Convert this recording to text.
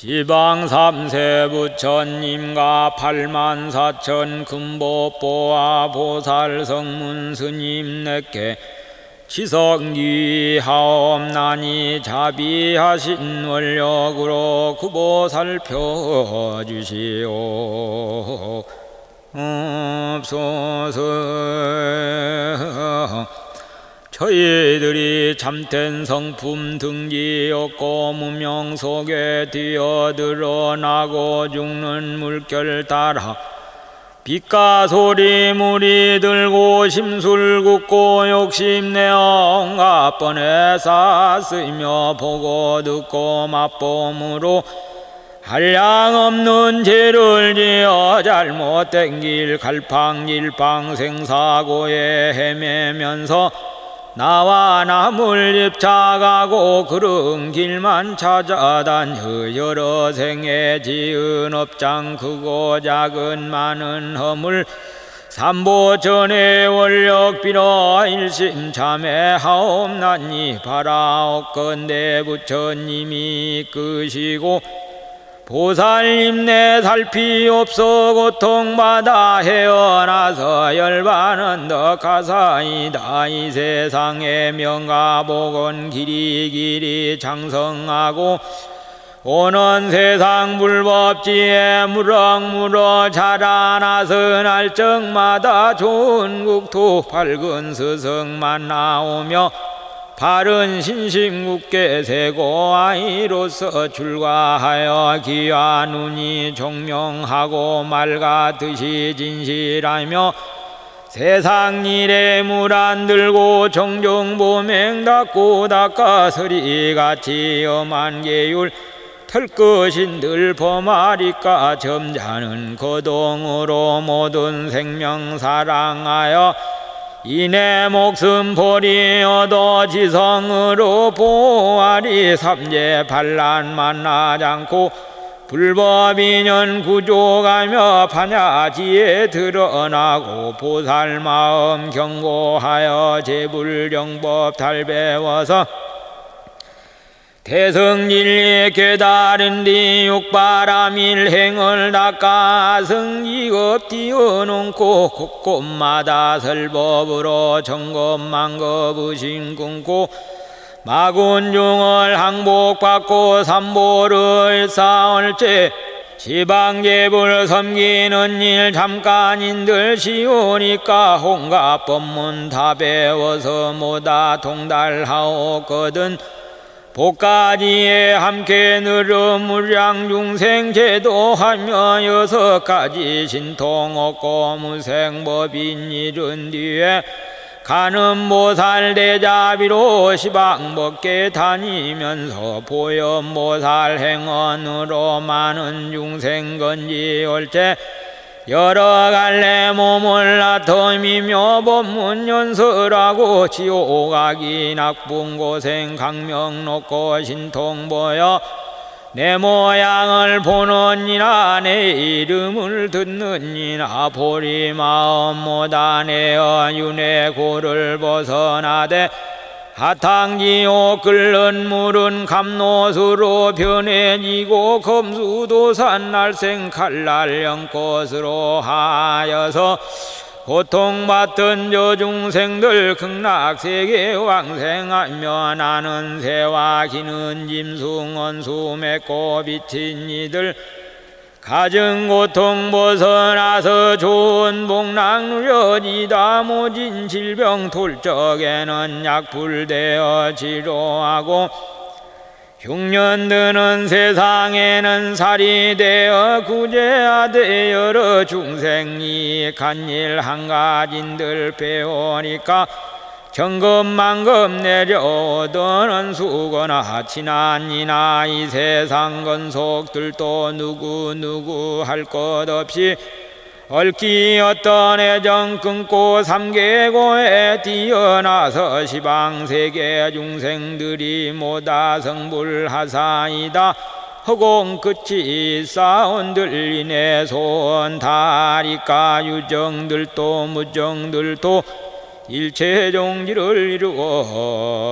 지방 삼세 부처님과 팔만 사천 금보 보아 보살 성문 스님 내게 지성리 하옵나니 자비하신 원력으로 구보 살펴 주시오. 없소서 저희들이 참된 성품 등지없고 무명 속에 뛰어들어나고 죽는 물결 따라 빛과 소리 물이 들고 심술 굽고 욕심내 온갖 번에 쌓쓰며 보고 듣고 맛봄으로 한량 없는 죄를 지어 잘못된 길 갈팡질팡 생사고에 헤매면서 나와 남을 입착하고 그런 길만 찾아다녀 여러 생에 지은 업장 크고 작은 많은 허물 삼보전의 원력비로 일심 참회하옵나니 바라옵건대 부처님이 끄시고 보살님 내 살피 없어 고통받아 헤어나서 열반은 더 가사이다. 이 세상의 명가복은 길이 길이 장성하고 오는 세상 불법지에 무럭무럭 자라나서 날적마다 좋은 국토 밝은 스승만 나오며 바른 신심국계 세고 아이로서 출가하여 눈이 종명하고 맑아듯이 진실하며 세상 일에 물 안 들고 종종 보맹 닦고 닦아서리 같이 엄한 계율 털것인들 범하리까 점잖은 거동으로 모든 생명 사랑하여 이내 목숨 버리어도 지성으로 보아리 삼재 반란 만나지 않고 불법 인연 구족하며 반야지에 드러나고 보살 마음 경고하여 제불경법 달배워서 대성진리 깨달은 뒤 육바람 일행을 닦아 성기업 띄워놓고 곳곳마다 설법으로 의심 끊고 마군중을 항복받고 삼보를 쌓을째 지방제불 섬기는 일 잠깐인들 쉬우니까 홍가 법문 다 배워서 모다 통달하옵거든 복가지에 함께 늘어 무량 중생 제도하며 여섯 가지 신통 없고 무생법인 일은 뒤에 가는 보살 대자비로 시방 먹게 다니면서 보현 보살 행언으로 많은 중생 건지 올때 여러 갈래 몸을 나텀이며 법문 연설하고 지옥가기 나쁜 고생 강명 놓고 신통 보여 내 모양을 보는 이나 내 이름을 듣는 이나 보리 마음 못하내어 윤회 고를 벗어나되 하탕지옥 끓는 물은 감노수로 변해지고 검수도산 날생 칼날 연꽃으로 하여서 고통받던 저 중생들 극락세계 왕생하며 나는 새와 기는 짐승 원수 맺고 비친 이들 가정 고통 벗어나서 좋은 복락 누려지다 모진 질병 돌적에는 약불되어 치료하고 흉년 드는 세상에는 살이 되어 구제하되 여러 중생이 간일 한 가진들 배우니까 정금만금 내려오더는 수거나 지난 이나 이 세상 건속들도 누구누구 할 것 없이 얽히 어떤 애정 끊고 삼계고에 뛰어나서 시방세계 중생들이 모다 성불하사이다. 허공 끝이 싸운들 이내 소원 다리까 유정들도 무정들도 일체 종지를 이루어지다